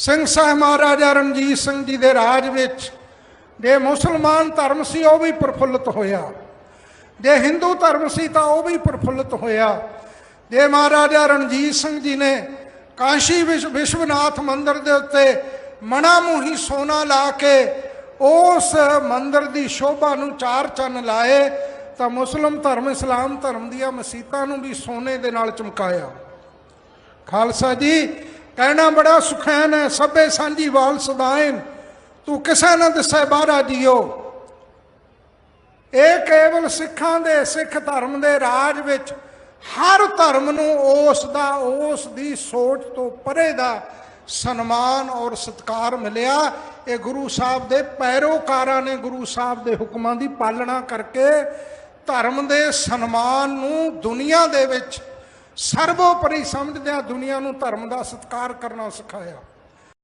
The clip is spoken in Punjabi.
ਸਿੰਘ ਸਾਹਿਬ ਮਹਾਰਾਜਾ ਰਣਜੀਤ ਸਿੰਘ ਜੀ ਦੇ ਰਾਜ ਵਿੱਚ ਜੇ ਮੁਸਲਮਾਨ ਧਰਮ ਸੀ, ਉਹ ਵੀ ਪ੍ਰਫੁੱਲਤ ਹੋਇਆ। ਜੇ ਹਿੰਦੂ ਧਰਮ ਸੀ, ਤਾਂ ਉਹ ਵੀ ਪ੍ਰਫੁੱਲਤ ਹੋਇਆ। ਜੇ ਮਹਾਰਾਜਾ ਰਣਜੀਤ ਸਿੰਘ ਜੀ ਨੇ ਕਾਸ਼ੀ ਵਿਸ਼- ਵਿਸ਼ਵਨਾਥ ਮੰਦਿਰ ਦੇ ਉੱਤੇ ਮਣਾ ਮੂਹੀ ਸੋਨਾ ਲਾ ਕੇ ਉਸ ਮੰਦਿਰ ਦੀ ਸ਼ੋਭਾ ਨੂੰ ਚਾਰ ਚੰਨ ਲਾਏ, ਤਾਂ ਮੁਸਲਮ ਧਰਮ, ਇਸਲਾਮ ਧਰਮ ਦੀਆਂ ਮਸੀਤਾਂ ਨੂੰ ਵੀ ਸੋਨੇ ਦੇ ਨਾਲ ਚਮਕਾਇਆ। ਖਾਲਸਾ ਜੀ ਕਹਿਣਾ ਬੜਾ ਸੁਖੈਨ ਹੈ, ਸਭੇ ਸਾਂਝੀ ਵਾਲ ਸਦਾਇਨ ਤੂੰ ਕਿਸੇ ਨਾ ਦਿਸੈ ਬਾਹਰਾ ਜੀਓ? ਇਹ ਕੇਵਲ ਸਿੱਖਾਂ ਦੇ ਸਿੱਖ ਧਰਮ ਦੇ ਰਾਜ ਵਿੱਚ ਹਰ ਧਰਮ ਨੂੰ ਉਸ ਦਾ, ਉਸ ਦੀ ਸੋਚ ਤੋਂ ਪਰੇ ਦਾ ਸਨਮਾਨ ਔਰ ਸਤਕਾਰ ਮਿਲਿਆ। ਇਹ ਗੁਰੂ ਸਾਹਿਬ ਦੇ ਪੈਰੋਕਾਰਾਂ ਨੇ ਗੁਰੂ ਸਾਹਿਬ ਦੇ ਹੁਕਮਾਂ ਦੀ ਪਾਲਣਾ ਕਰਕੇ ਧਰਮ ਦੇ ਸਨਮਾਨ ਨੂੰ ਦੁਨੀਆ ਦੇ ਵਿੱਚ ਸਰਵੋਪਰੀ ਸਮਝਦਿਆਂ ਦੁਨੀਆ ਨੂੰ ਧਰਮ ਦਾ ਸਤਕਾਰ ਕਰਨਾ ਸਿਖਾਇਆ।